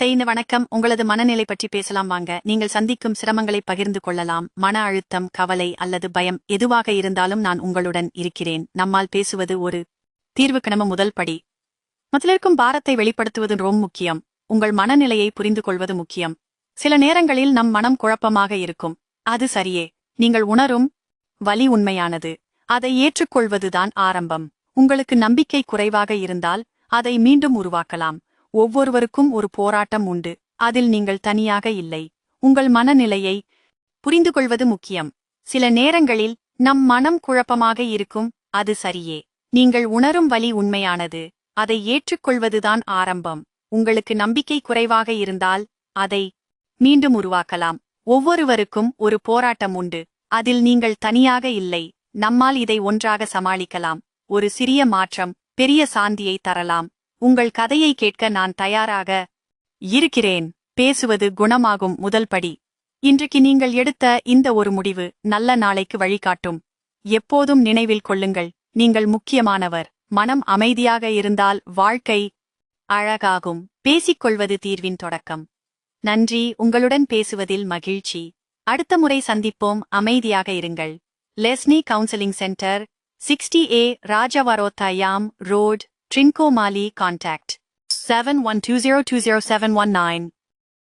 தேய்ந்த வணக்கம். உங்களது மனநிலை பற்றி பேசலாம் வாங்க. நீங்கள் சந்திக்கும் சிரமங்களை பகிர்ந்து கொள்ளலாம். மன அழுத்தம் கவலை அல்லது பயம் எதுவாக இருந்தாலும் நான் உங்களுடன் இருக்கிறேன். நம்மால் பேசுவது ஒரு தீர்வுக்கு முதல் படி. முதலிருக்கும் பாரத்தை வெளிப்படுத்துவது ரொம்ப முக்கியம். உங்கள் மனநிலையை புரிந்து கொள்வது முக்கியம். சில நேரங்களில் நம் மனம் குழப்பமாக இருக்கும். அது சரியே. நீங்கள் உணரும் வலி உண்மையானது. அதை ஏற்றுக்கொள்வதுதான் ஆரம்பம். உங்களுக்கு நம்பிக்கை குறைவாக இருந்தால் அதை மீண்டும் உருவாக்கலாம். ஒவ்வொருவருக்கும் ஒரு போராட்டம் உண்டு. அதில் நீங்கள் தனியாக இல்லை. உங்கள் மனநிலையை புரிந்து கொள்வது முக்கியம். சில நேரங்களில் நம் மனம் குழப்பமாக இருக்கும் அது சரியே. நீங்கள் உணரும் வழி உண்மையானது. அதை ஏற்றுக்கொள்வதுதான் ஆரம்பம். உங்களுக்கு நம்பிக்கை குறைவாக இருந்தால் அதை மீண்டும் உருவாக்கலாம். ஒவ்வொருவருக்கும் ஒரு போராட்டம் உண்டு. அதில் நீங்கள் தனியாக இல்லை. நம்மால் இதை ஒன்றாக சமாளிக்கலாம். ஒரு சிறிய மாற்றம் பெரிய சாந்தியை தரலாம். உங்கள் கதையை கேட்க நான் தயாராக இருக்கிறேன். பேசுவது குணமாகும் முதல் படி. இன்றைக்கு நீங்கள் எடுத்த இந்த ஒரு முடிவு நல்ல நாளைக்கு வழிகாட்டும். எப்போதும் நினைவில் கொள்ளுங்கள் நீங்கள் முக்கியமானவர். மனம் அமைதியாக இருந்தால் வாழ்க்கை அழகாகும். பேசிக்கொள்வது தீர்வின் தொடக்கம். நன்றி உங்களுடன் பேசுவதில் மகிழ்ச்சி. அடுத்த முறை சந்திப்போம். அமைதியாக இருங்கள். லெஸ்னி கவுன்சிலிங் சென்டர் சிக்ஸ்டி ஏ ராஜவரோத்தாயாம் ரோட் Chinko Mali contact 712020719.